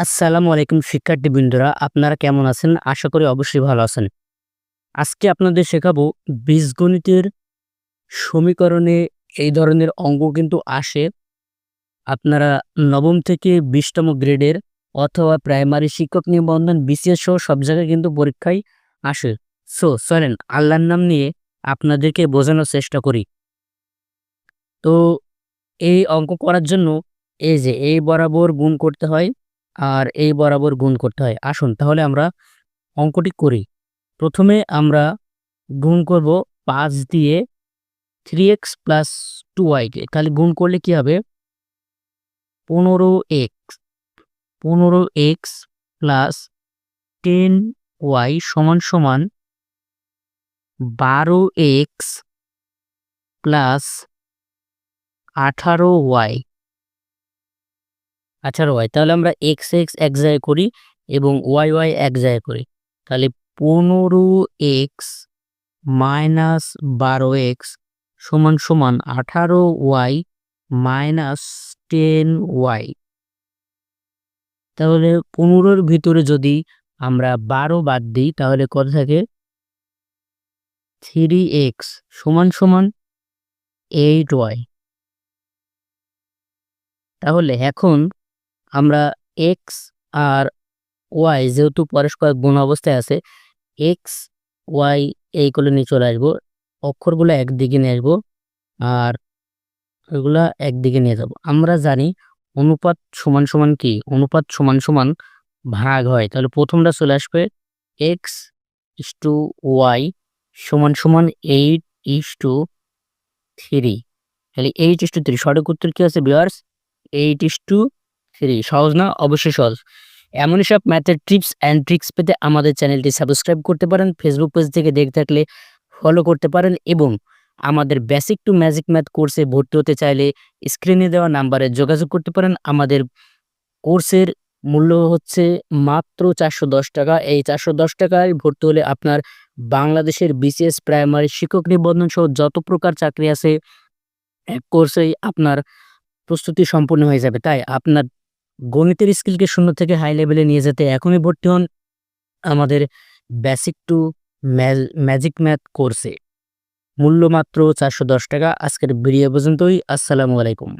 আসসালামু আলাইকুম শিক্ষার্থীবৃন্দরা আপনারা কেমন আছেন? আশা করি অবশ্যই ভালো আছেন। আজকে আপনাদের শেখাবো বীজগণিতের সমীকরণে এই ধরনের অঙ্ক কিন্তু আসে। আপনারা নবম থেকে বিশতম গ্রেডের অথবা প্রাইমারি শিক্ষক নিবন্ধন বিসিএস সহ সব জায়গায় কিন্তু পরীক্ষায় আসে। সো চলেন আল্লাহর নাম নিয়ে আপনাদেরকে বোঝানোর চেষ্টা করি। তো এই অঙ্ক করার জন্য এই যে এই বরাবর গুণ করতে হয় আর এই বরাবর গুণ করতে হয়। আসুন, তাহলে আমরা অঙ্কটি করি। প্রথমে আমরা গুণ করব পাঁচ দিয়ে থ্রি এক্স প্লাস টু ওয়াইকে তাহলে গুণ করলে কি হবে? পনেরো এক্স পনেরো এক্স প্লাস টেন ওয়াই সমান সমান বারো এক্স প্লাস আঠারো ওয়াই আঠারো ওয়াই তাহলে আমরা এক্স এক্স এক জায়গায় করি এবং ওয়াই ওয়াই এক জায়গায় করি। তাহলে পনেরো এক্স মাইনাস বারো এক্স সমান সমান আঠারো ওয়াই মাইনাস টেন ওয়াই তাহলে পনেরোর ভিতরে যদি আমরা বারো বাদ দিই, তাহলে কত থাকে? থ্রি এক্স সমান সমান এইট ওয়াই তাহলে এখন আমরা এক্স আর ওয়াই যেহেতু পরস্পর গুণ অবস্থায় আছে এক্স ওয়াই এই করে নিয়ে চলে আসব, অক্ষরগুলো একদিকে নিয়ে আসব আর ওইগুলা একদিকে নিয়ে যাব। আমরা জানি অনুপাত সমান সমান কি? অনুপাত সমান সমান ভাগ হয়। তাহলে প্রথমটা চলে আসবে এক্স ইস টু ওয়াই সমান সমান এইট ইস টু থ্রি তাহলে এইট ইস টু থ্রি সঠিক উত্তর কী আছে বিয়ার্স এইট ইস টু থ্রি সহজ না? অবশ্যই সহজ। এমনই সব ম্যাথের টিপস অ্যান্ড ট্রিক্স পেতে আমাদের চ্যানেলটি সাবস্ক্রাইব করতে পারেন ফেসবুক পেজ থেকে দেখে থাকলে ফলো করতে পারেন এবং আমাদের বেসিক টু ম্যাজিক ম্যাথ কোর্সে ভর্তি হতে চাইলে স্ক্রিনে দেওয়া নাম্বারে যোগাযোগ করতে পারেন। আমাদের কোর্সের মূল্য হচ্ছে মাত্র চারশো দশ টাকা। এই চারশো দশ টাকায় ভর্তি হলে আপনার বাংলাদেশের বিসিএস প্রাইমারি শিক্ষক নিবন্ধন সহ যত প্রকার চাকরি আছে, এক কোর্সেই আপনার প্রস্তুতি সম্পূর্ণ হয়ে যাবে। তাই আপনার গণিতের স্কিলকে শূন্য থেকে হাই লেভেলে নিয়ে যেতে এখনই ভর্তি হন আমাদের বেসিক টু ম্যাজিক ম্যাথ কোর্সে মূল্য মাত্র চারশো দশ টাকা। আজকের ভিডিও পর্যন্তই। আসসালামু আলাইকুম।